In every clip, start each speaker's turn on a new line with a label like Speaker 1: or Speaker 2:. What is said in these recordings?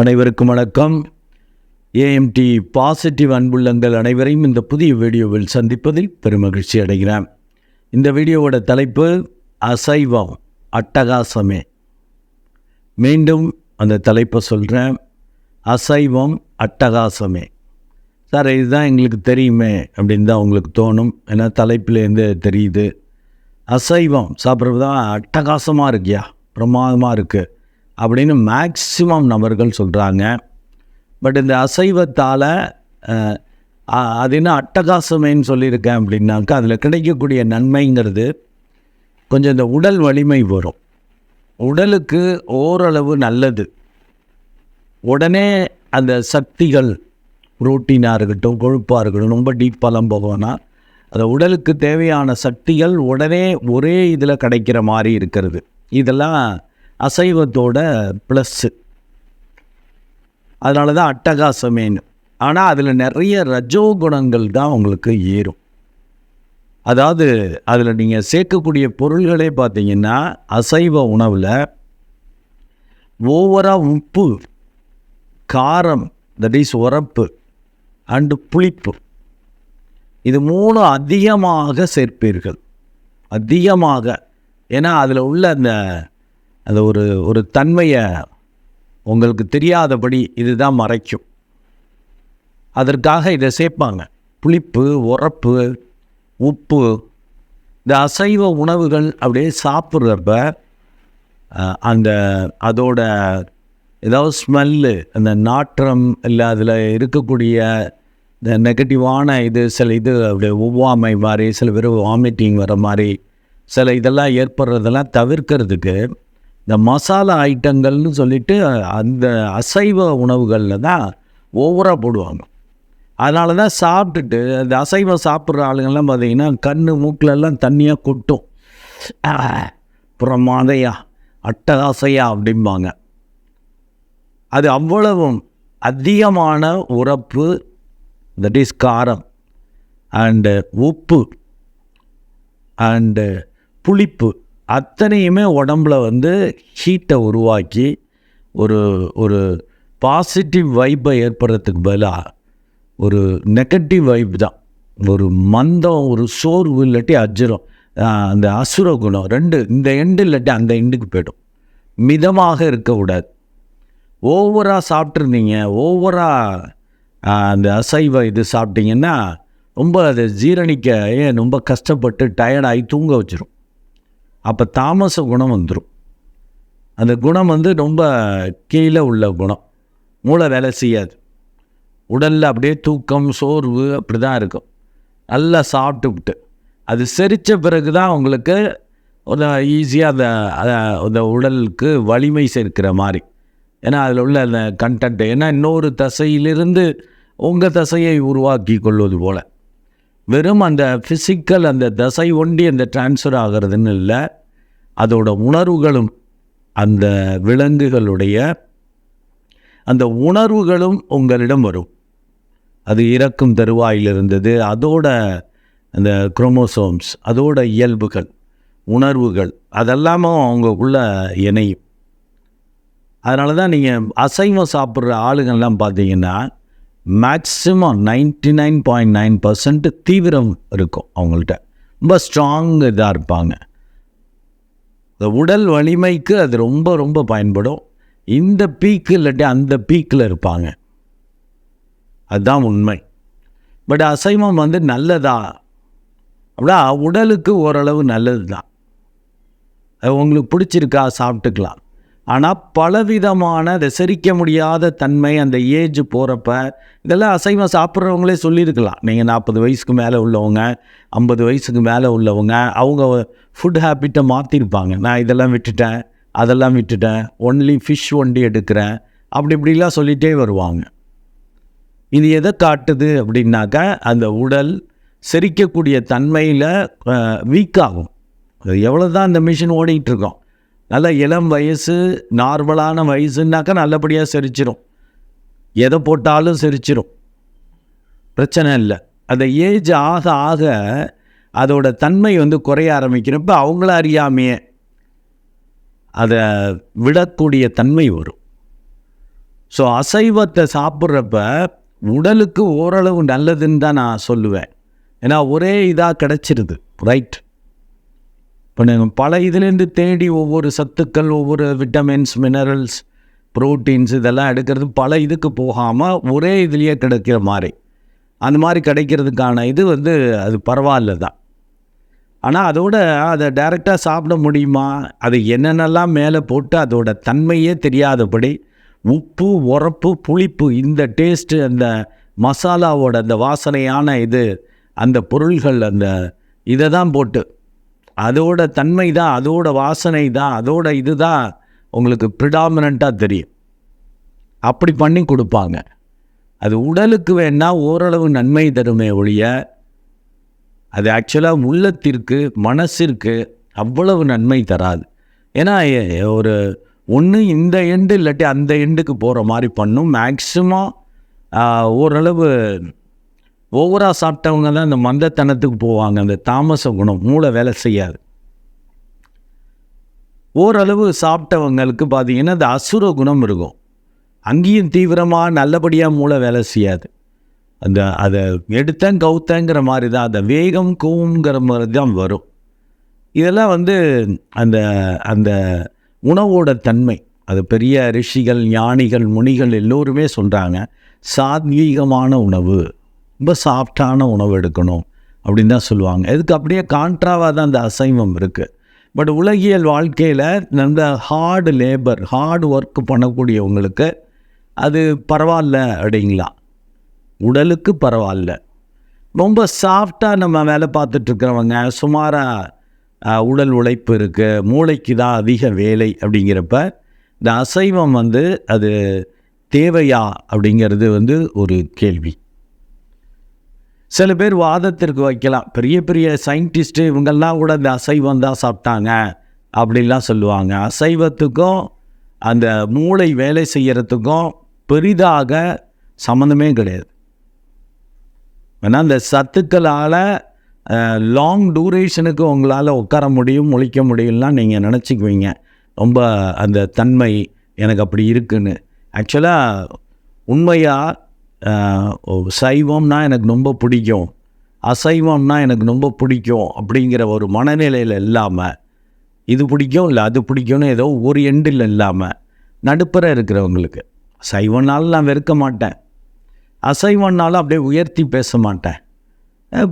Speaker 1: அனைவருக்கும் வணக்கம். AMD positive அன்புள்ளங்கள் அனைவரையும் இந்த புதிய வீடியோவில் சந்திப்பதில் பெருமகிழ்ச்சி அடைகிறேன். இந்த வீடியோவோட தலைப்பு அசைவம் அட்டகாசமே. மீண்டும் அந்த தலைப்பை சொல்கிறேன் அசைவம் அட்டகாசமே. சார் இதுதான் எங்களுக்கு தெரியுமே அப்படின்னு தான் உங்களுக்கு தோணும். ஏன்னா தலைப்பிலேருந்து தெரியுது. அசைவம் சாப்பிட்றது தான் அட்டகாசமாக இருக்கியா? பிரமாதமாக இருக்குது அப்படின்னு மேக்சிமம் நபர்கள் சொல்கிறாங்க பட் இந்த அசைவத்தால் அது என்ன அட்டகாசமேன்னு சொல்லியிருக்கேன் அப்படின்னாக்கா அதில் கிடைக்கக்கூடிய நன்மைங்கிறது கொஞ்சம் இந்த உடல் வலிமை வரும். உடலுக்கு ஓரளவு நல்லது. உடனே அந்த சக்திகள் புரோட்டீனாக இருக்கட்டும் கொழுப்பாக இருக்கட்டும் ரொம்ப டீப்பெல்லாம் போகணும்னா அந்த உடலுக்கு தேவையான சக்திகள் உடனே ஒரே இதில் கிடைக்கிற மாதிரி இருக்கிறது. இதெல்லாம் அசைவத்தோட ப்ளஸ்ஸு அதனால தான் அட்டகாசமேன்னு ஆனால் அதில் நிறைய ரஜோ குணங்கள் தான் உங்களுக்கு ஏறும். அதாவது அதில் நீங்கள் சேர்க்கக்கூடிய பொருள்களே பார்த்தீங்கன்னா அசைவ உணவில் ஓவராக உப்பு காரம் தட் இஸ் உரப்பு அண்டு புளிப்பு. இது மூணு அதிகமாக சேர்ப்பீர்கள். அதிகமாக. ஏன்னா அதில் உள்ள அந்த அந்த ஒரு ஒரு தன்மையை உங்களுக்கு தெரியாதபடி இதுதான் மறைக்கும். அதற்காக இதை சேர்ப்பாங்க. புளிப்பு உரப்பு உப்பு இந்த அசைவ உணவுகள் அப்படியே சாப்பிட்றப்ப அந்த அதோட ஏதாவது ஸ்மெல்லு அந்த நாற்றம் இல்லை அதில் இருக்கக்கூடிய இந்த நெகட்டிவான இது சில இது அப்படியே ஒவ்வாமை மாதிரி சில பேர் வாமிட்டிங் வர மாதிரி சில இதெல்லாம் ஏற்படுறதெல்லாம் தவிர்க்கிறதுக்கு இந்த மசாலா ஐட்டங்கள்னு சொல்லிட்டு அந்த அசைவ உணவுகளில் தான் ஓவராக போடுவாங்க. அதனால தான் சாப்பிட்டுட்டு அந்த அசைவம் சாப்பிட்ற ஆளுங்கள்லாம் பார்த்திங்கன்னா கண் மூக்கிலெல்லாம் தண்ணியாக கொட்டும். பிரமாதையா அட்டகாசையா அப்படிம்பாங்க. அது அவ்வளவும் அதிகமான உரப்பு தட் இஸ் காரம் அண்டு உப்பு அண்டு புளிப்பு. அத்தனையுமே உடம்புல வந்து ஹீட்டை உருவாக்கி ஒரு ஒரு பாசிட்டிவ் வைப்பை ஏற்படுறதுக்கு பதிலாக ஒரு நெகட்டிவ் வைப் தான். ஒரு மந்தம் ஒரு சோர்வு இல்லாட்டி அஜரம் அந்த அசுர குணம் ரெண்டு இந்த எண்டு இல்லாட்டி அந்த எண்டுக்கு போய்டும். மிதமாக இருக்கக்கூடாது. ஓவராக சாப்பிட்ருந்தீங்க ஓவராக அந்த அசைவ இது சாப்பிட்டீங்கன்னா ரொம்ப அதை ஜீரணிக்க ஏன் ரொம்ப கஷ்டப்பட்டு டயர்டாகி தூங்க வச்சிடும் அப்போ தாமச குணம் வந்துடும் அந்த குணம் வந்து ரொம்ப கீழே உள்ள குணம். மூளை வேலை செய்யாது. உடலில் அப்படியே தூக்கம் சோர்வு அப்படி தான் இருக்கும். நல்லா சாப்பிட்டுவிட்டு. அது செரித்த பிறகு தான் உங்களுக்கு ஒரு ஈஸியாக அந்த அந்த உடலுக்கு வலிமை சேர்க்கிற மாதிரி. ஏன்னா அதில் உள்ள அந்த கண்டென்ட் ஏன்னா இன்னொரு தசையிலிருந்து உங்கள் தசையை உருவாக்கி கொள்வது போல். வெறும் அந்த ஃபிசிக்கல் அந்த தசை ஒண்டி அந்த டிரான்ஸ்ஃபர் ஆகிறதுன்னு இல்லை. அதோட உணர்வுகளும் அந்த விலங்குகளுடைய அந்த உணர்வுகளும் உங்களிடம் வரும். அது இறக்கும் தருவாயில் இருந்தது அதோட அந்த குரோமோசோம்ஸ் அதோட இயல்புகள் உணர்வுகள் அதெல்லாமும் அவங்களுக்குள்ள இணையும். அதனால தான் நீங்கள் அசைவம் சாப்பிட்ற ஆளுங்கள்லாம் பார்த்தீங்கன்னா maximum ninety nine point nine percent தீவிரம் இருக்கும் அவங்கள்ட்ட. ரொம்ப ஸ்ட்ராங் இதாக இருப்பாங்க. இந்த உடல் வலிமைக்கு அது ரொம்ப ரொம்ப பயன்படும். இந்த பீக்கு இல்லாட்டி அந்த பீக்கில் இருப்பாங்க. அதுதான் உண்மை. பட் அசைவம் வந்து நல்லதா? அப்படின்னா உடலுக்கு ஓரளவு நல்லது தான் அது உங்களுக்கு பிடிச்சிருக்கா? சாப்பிட்டுக்கலாம். ஆனால் பலவிதமான அதை செரிக்க முடியாத தன்மை அந்த ஏஜ் போகிறப்ப இதெல்லாம் அசைவம் சாப்பிட்றவங்களே சொல்லியிருக்கலாம். நீங்கள் நாற்பது வயசுக்கு மேலே உள்ளவங்க ஐம்பது வயசுக்கு மேலே உள்ளவங்க அவங்க ஃபுட் ஹேபிட்டை மாற்றிருப்பாங்க நான் இதெல்லாம் விட்டுட்டேன் அதெல்லாம் விட்டுட்டேன் ஒன்லி ஃபிஷ் ஒண்டி எடுக்கிறேன் அப்படி இப்படிலாம் சொல்லிகிட்டே வருவாங்க. இது எதை காட்டுது அப்படின்னாக்கா அந்த உடல் செரிக்கக்கூடிய தன்மையில் வீக்காகும் எவ்வளோ தான் அந்த மிஷின் ஓடிட்டுருக்கோம் நல்ல இளம் வயசு நார்மலான வயசுன்னாக்கா நல்லபடியாக சிரிச்சிடும் எதை போட்டாலும் சிரிச்சிடும் பிரச்சனை இல்லை. அந்த ஏஜ் ஆக ஆக அதோட தன்மை வந்து குறைய ஆரம்பிக்கிறப்ப அவங்கள அறியாமையே அதை விடக்கூடிய தன்மை வரும். ஸோ அசைவத்தை சாப்பிட்றப்ப உடலுக்கு ஓரளவு நல்லதுன்னு தான் நான் சொல்லுவேன். ஏன்னா ஒரே இதாக கிடச்சிருது. ரைட் இப்போ நீங்கள் பல இதுலேருந்து தேடி ஒவ்வொரு சத்துக்கள் ஒவ்வொரு விட்டமின்ஸ் மினரல்ஸ் ப்ரோட்டீன்ஸ் இதெல்லாம் எடுக்கிறது பல இதுக்கு போகாமல் ஒரே இதுலேயே கிடைக்கிற மாதிரி. அந்த மாதிரி கிடைக்கிறதுக்கான இது வந்து அது பரவாயில்ல தான். ஆனால் அதோட அதை டைரெக்டாக சாப்பிட முடியுமா? அது என்னென்னலாம் மேலே போட்டு அதோட தன்மையே தெரியாதபடி உப்பு உரப்பு புளிப்பு இந்த டேஸ்ட்டு அந்த மசாலாவோட அந்த வாசனையான இது அந்த பொருள்கள் அந்த இதை தான் போட்டு அதோட தன்மை தான் அதோட வாசனை தான் அதோட இது தான் உங்களுக்கு ப்ரிடாமினண்ட்டாக தெரியும். அப்படி பண்ணி கொடுப்பாங்க. அது உடலுக்கு வேணால் ஓரளவு நன்மை தருமே ஒழிய அது ஆக்சுவலாக உள்ளத்திற்கு மனசிற்கு அவ்வளவு நன்மை தராது. ஏன்னா ஒரு ஒன்று இந்த எண்டு இல்லாட்டி அந்த எண்டுக்கு போகிற மாதிரி பண்ணும். மேக்ஸிமம் ஓரளவு ஓவராக சாப்பிட்டவங்க தான் இந்த மந்தத்தனத்துக்கு போவாங்க. அந்த தாமச குணம் மூளை வேலை செய்யாது. ஓரளவு சாப்பிட்டவங்களுக்கு பார்த்திங்கன்னா அந்த அசுர குணம் இருக்கும். அங்கேயும் தீவிரமாக நல்லபடியாக மூளை வேலை செய்யாது. அந்த அதை எடுத்தேன் கவுத்தேங்கிற மாதிரி தான் அந்த வேகம் கோவங்கிற மாதிரி தான் வரும். இதெல்லாம் வந்து அந்த அந்த உணவோட தன்மை. அது பெரிய ரிஷிகள் ஞானிகள் முனிகள் எல்லோருமே சொல்கிறாங்க சாத்வீகமான உணவு. ரொம்ப சாஃப்டான உணவு எடுக்கணும் அப்படின்னு தான் சொல்லுவாங்க. இதுக்கு அப்படியே கான்ட்ராவாக தான் அந்த அசைவம் இருக்குது பட் உலகியல் வாழ்க்கையில் நல்ல ஹார்டு லேபர் ஹார்டு ஒர்க் பண்ணக்கூடியவங்களுக்கு அது பரவாயில்ல அப்படிங்களா? உடலுக்கு பரவாயில்ல. ரொம்ப சாஃப்டாக நம்ம வேலை பார்த்துட்ருக்கிறவங்க சுமாராக உடல் உழைப்பு இருக்குது மூளைக்கு தான் அதிக வேலை அப்படிங்கிறப்ப இந்த அசைவம் வந்து அது தேவையா அப்படிங்கிறது வந்து ஒரு கேள்வி. சில பேர் வாதத்திற்கு வைக்கலாம். பெரிய பெரிய சயின்டிஸ்ட்டு இவங்கெல்லாம் கூட இந்த அசைவம் தான் சாப்பிட்டாங்க அப்படின்லாம் சொல்லுவாங்க. அசைவத்துக்கும் அந்த மூளை வேலை செய்கிறதுக்கும் பெரிதாக சம்மந்தமே கிடையாது. ஏன்னா அந்த சத்துக்களால் லாங் டூரேஷனுக்கு உங்களால் உட்கார முடியும் முழிக்க முடியும்லாம் நீங்கள் நினச்சிக்குவீங்க. ரொம்ப அந்த தன்மை எனக்கு அப்படி இருக்குன்னு. ஆக்சுவலாக உண்மையாக சைவம்னா எனக்கு ரொம்ப பிடிக்கும். அசைவம்னா எனக்கு ரொம்ப பிடிக்கும் அப்படிங்கிற ஒரு மனநிலையில் இல்லாமல் இது பிடிக்கும் இல்லை அது பிடிக்கும்னு ஏதோ ஒரு எண்டில் இல்லாமல் நடுப்புற இருக்கிறவங்களுக்கு. சைவனாலும் நான் வெறுக்க மாட்டேன். அசைவனாலும் அப்படியே உயர்த்தி பேச மாட்டேன்.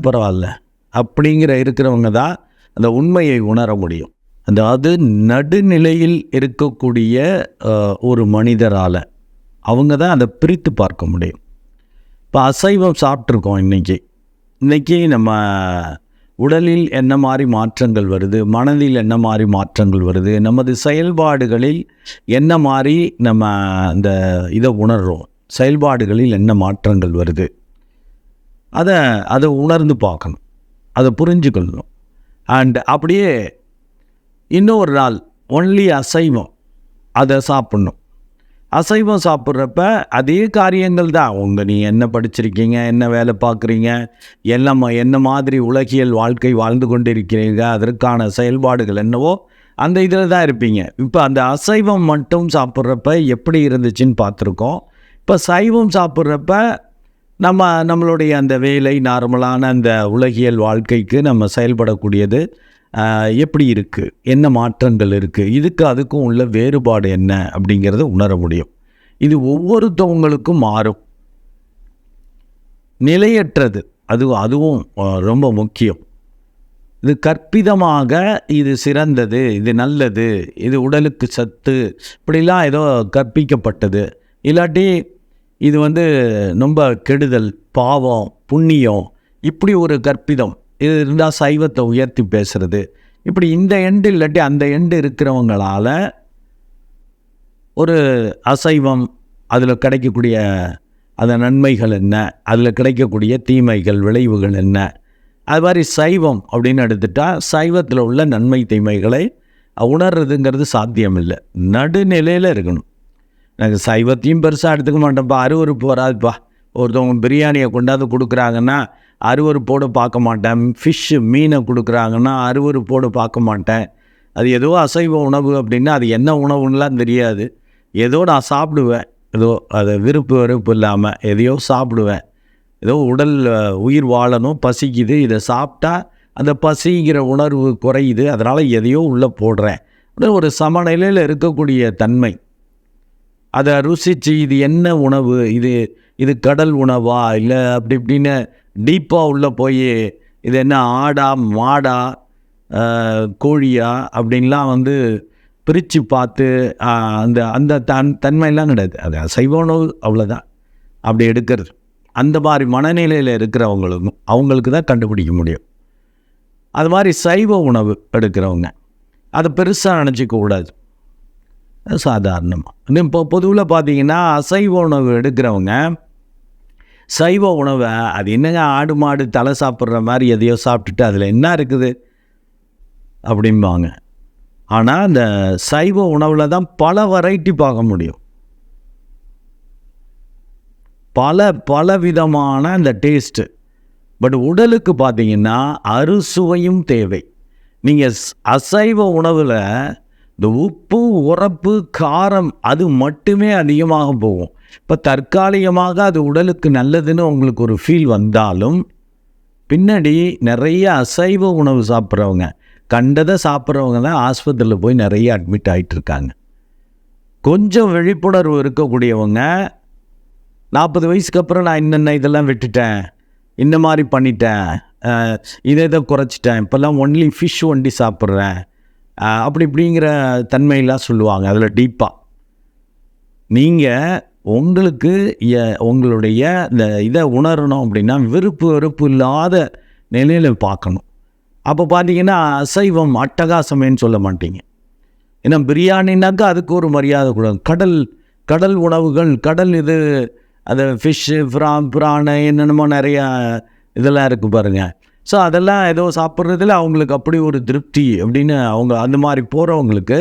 Speaker 1: பரவாயில்ல. அப்படிங்கிற இருக்கிறவங்க தான் அந்த உண்மையை உணர முடியும். அதாவது நடுநிலையில் இருக்கக்கூடிய ஒரு மனிதரால் அவங்க தான் அதை பிரித்து பார்க்க முடியும். இப்போ அசைவம் சாப்பிட்ருக்கோம் இன்றைக்கி இன்றைக்கி நம்ம உடலில் என்ன மாதிரி மாற்றங்கள் வருது மனதில் என்ன மாதிரி மாற்றங்கள் வருது நமது செயல்பாடுகளில் என்ன மாதிரி நம்ம அந்த இதை உணர்கிறோம் செயல்பாடுகளில் என்ன மாற்றங்கள் வருது. அதை அதை உணர்ந்து பார்க்கணும் அதை புரிஞ்சுக்கொள்ளணும். அண்ட் அப்படியே இன்னொரு நாள் ஒன்லி அசைவம் அதை சாப்பிட்ணும். அசைவம் சாப்பிட்றப்ப அதே காரியங்கள் தான். உங்கள் நீ என்ன படிச்சிருக்கீங்க? என்ன வேலை பார்க்குறீங்க? எல்லாம் என்ன மாதிரி உலகியல் வாழ்க்கை வாழ்ந்து கொண்டிருக்கிறீங்க? அதற்கான செயல்பாடுகள் என்னவோ அந்த இதில் தான் இருப்பீங்க. இப்போ அந்த அசைவம் மட்டும் சாப்பிட்றப்ப எப்படி இருந்துச்சுன்னு பார்த்துருக்கோம். இப்போ சைவம் சாப்பிட்றப்ப நம்ம நம்மளுடைய அந்த வேலை நார்மலான அந்த உலகியல் வாழ்க்கைக்கு நம்ம செயல்படக்கூடியது. எப்படி இருக்குது என்ன மாற்றங்கள் இருக்குது இதுக்கு அதுக்கும் உள்ள வேறுபாடு என்ன? அப்படிங்கிறத உணர முடியும். இது ஒவ்வொருத்தவங்களுக்கும் மாறும். நிலையற்றது. அது அதுவும் ரொம்ப முக்கியம். இது கற்பிதமாக இது சிறந்தது இது நல்லது இது உடலுக்கு சத்து இப்படிலாம் ஏதோ கற்பிக்கப்பட்டது. இல்லாட்டி இது வந்து ரொம்ப கெடுதல் பாவம் புண்ணியம் இப்படி ஒரு கற்பிதம். இது இருந்தால் சைவத்தை உயர்த்தி பேசுகிறது இப்படி இந்த எண்டு இல்லாட்டி அந்த எண்டு இருக்கிறவங்களால ஒரு அசைவம் அதில் கிடைக்கக்கூடிய அந்த நன்மைகள் என்ன? அதில் கிடைக்கக்கூடிய தீமைகள் விளைவுகள் என்ன? அது மாதிரி சைவம் அப்படின்னு எடுத்துட்டால் சைவத்தில் உள்ள நன்மை தீமைகளை உணர்றதுங்கிறது சாத்தியமில்லை. நடுநிலையில் இருக்கணும். எனக்கு சைவத்தையும் பெருசாக எடுத்துக்க மாட்டேன்ப்பா அருவருப்பு வராதுப்பா. ஒருத்தவங்க பிரியாணியை கொண்டாந்து கொடுக்குறாங்கன்னா அருவருப்போடு பார்க்க மாட்டேன். ஃபிஷ்ஷு மீனை கொடுக்குறாங்கன்னா அருவருப்போடு பார்க்க மாட்டேன். அது ஏதோ அசைவ உணவு அப்படின்னா அது என்ன உணவுன்னெலாம் தெரியாது. ஏதோ நான் சாப்பிடுவேன். ஏதோ அது விருப்பு வெறுப்பு இல்லாமல் எதையோ சாப்பிடுவேன். ஏதோ உடல் உயிர் வாழணும் பசிக்குது. இதை சாப்பிட்டா அந்த பசிங்கிற உணர்வு குறையுது. அதனால் எதையோ உள்ளே போடுறேன். அப்படியே ஒரு சமநிலையில் இருக்கக்கூடிய தன்மை. அதை ருசித்து இது என்ன உணவு? இது இது கடல் உணவா? இல்லை அப்படி இப்படின்னு டீப்பாக உள்ளே போய் இது என்ன ஆடா மாடா கோழியா அப்படின்லாம் வந்து பிரித்து பார்த்து அந்த அந்த தன் தன்மையெல்லாம் கிடையாது. அது சைவ உணவு அவ்வளோதான் அப்படி எடுக்கிறது. அந்த மாதிரி மனநிலையில் இருக்கிறவங்களுக்கும் அவங்களுக்கு தான் கண்டுபிடிக்க முடியும். அது மாதிரி சைவ உணவு எடுக்கிறவங்க. அதை பெருசாக நினச்சிக்க கூடாது. சாதாரணமாக இப்போ பொதுவில் பார்த்தீங்கன்னா அசைவ உணவு எடுக்கிறவங்க சைவ உணவை அது என்னங்க ஆடு மாடு தலை சாப்பிட்ற மாதிரி எதையோ சாப்பிட்டுட்டு அதில் என்ன இருக்குது? அப்படிம்பாங்க. ஆனால் அந்த சைவ உணவில் தான் பல வெரைட்டி பார்க்க முடியும். பல பல விதமான அந்த டேஸ்ட்டு பட் உடலுக்கு பார்த்தீங்கன்னா அறுசுவையும் தேவை. நீங்கள் அசைவ உணவில் இந்த உப்பு உரப்பு காரம் அது மட்டுமே அதிகமாக போகும். இப்போ தற்காலிகமாக அது உடலுக்கு நல்லதுன்னு உங்களுக்கு ஒரு ஃபீல் வந்தாலும் பின்னாடி நிறைய அசைவ உணவு சாப்பிட்றவங்க கண்டதை சாப்பிட்றவங்க தான் ஆஸ்பத்திரியில் போய் நிறைய அட்மிட் ஆகிட்டு இருக்காங்க கொஞ்சம் விழிப்புணர்வு இருக்கக்கூடியவங்க நாற்பது வயசுக்கு அப்புறம் நான் இன்னென்ன இதெல்லாம் விட்டுட்டேன் இந்த மாதிரி பண்ணிட்டேன் இதை இதை குறைச்சிட்டேன் இப்போல்லாம் ஒன்லி ஃபிஷ் ஒண்டி சாப்பிட்றேன் அப்படி இப்படிங்கிற தன்மையெல்லாம் சொல்லுவாங்க அதில் டீப்பாக நீங்கள் உங்களுக்கு உங்களுடைய இந்த இதை உணரணும் அப்படின்னா விருப்பு வெறுப்பு இல்லாத நிலையில் பார்க்கணும். அப்போ பார்த்தீங்கன்னா அசைவம் அட்டகாசமேன்னு சொல்ல மாட்டீங்க. ஏன்னா பிரியாணினாக்கா அதுக்கு ஒரு மரியாதை கூட. கடல் கடல் உணவுகள் கடல் இது அது ஃபிஷ்ஷு ஃப்ரா பிராணு என்னென்னமோ நிறையா இதெல்லாம் இருக்குது பாருங்கள் ஸோ அதெல்லாம் ஏதோ சாப்பிட்றதுல அவங்களுக்கு அப்படி ஒரு திருப்தி அப்படின்னு அவங்க அந்த மாதிரி போகிறவங்களுக்கு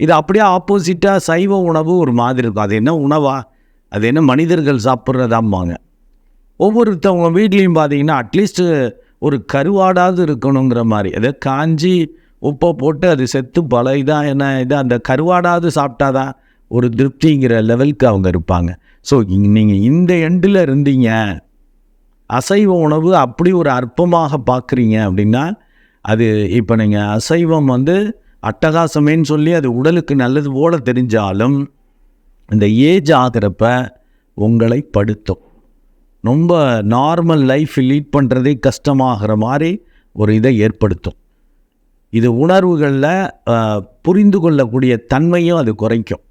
Speaker 1: இது அப்படியே ஆப்போசிட்டாக சைவ உணவு ஒரு மாதிரி இருக்கும். அது என்ன உணவா? அது என்ன மனிதர்கள் சாப்பிட்றதாம்பாங்க. ஒவ்வொருத்தவங்க வீட்லேயும் பார்த்தீங்கன்னா அட்லீஸ்ட்டு ஒரு கருவாடாவது இருக்கணுங்கிற மாதிரி. அதை காஞ்சி உப்பை போட்டு அது செத்து பல இதாக என்ன இது அந்த கருவாடாவது சாப்பிட்டாதான் ஒரு திருப்திங்கிற லெவலுக்கு அவங்க இருப்பாங்க. ஸோ நீங்கள் இந்த எண்டில் இருந்தீங்க. அசைவ உணவு அப்படி ஒரு அற்பமாக பார்க்குறீங்க அப்படின்னா அது இப்போ நீங்கள் அசைவம் வந்து அட்டகாசமேன்னு சொல்லி அது உடலுக்கு நல்லது போல தெரிஞ்சாலும் இந்த ஏஜ் ஆகிறப்ப உங்களை படுத்தும். ரொம்ப நார்மல் லைஃப் லீட் பண்ணுறதே கஷ்டமாகிற மாதிரி ஒரு இதை ஏற்படுத்தும். இது உணர்வுகளில் புரிந்து கொள்ளக்கூடிய தன்மையும் அது குறைக்கும்.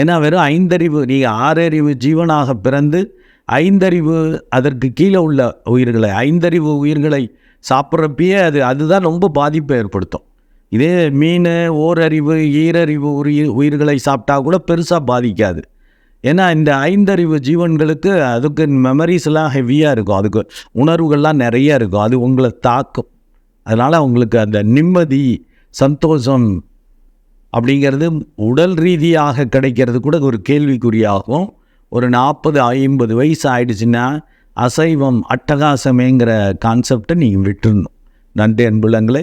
Speaker 1: ஏன்னா வெறும் ஐந்தறிவு நீங்கள் ஆறறிவு ஜீவனாக பிறந்து ஐந்தறிவு அதற்கு கீழே உள்ள உயிர்களை ஐந்தறிவு உயிர்களை சாப்பிட்றப்பயே அது அதுதான் ரொம்ப பாதிப்பை ஏற்படுத்தும். இதே மீன் ஓரறிவு ஈரறிவு உயிர் உயிர்களை சாப்பிட்டா கூட பெருசாக பாதிக்காது. ஏன்னா இந்த ஐந்தறிவு ஜீவன்களுக்கு அதுக்கு மெமரிஸ்லாம் ஹெவியாக இருக்கும். அதுக்கு உணர்வுகள்லாம் நிறைய இருக்கும். அது உங்களை தாக்கும். அதனால் அவங்களுக்கு அந்த நிம்மதி சந்தோஷம் அப்படிங்கிறது உடல் ரீதியாக கிடைக்கிறது கூட ஒரு கேள்விக்குறியாகும். ஒரு நாற்பது ஐம்பது வயசு ஆயிடுச்சுன்னா அசைவம் அட்டகாசமேங்கிற கான்செப்டை நீங்கள் விட்டுறணும். நன்றி அன்புள்ளங்களே.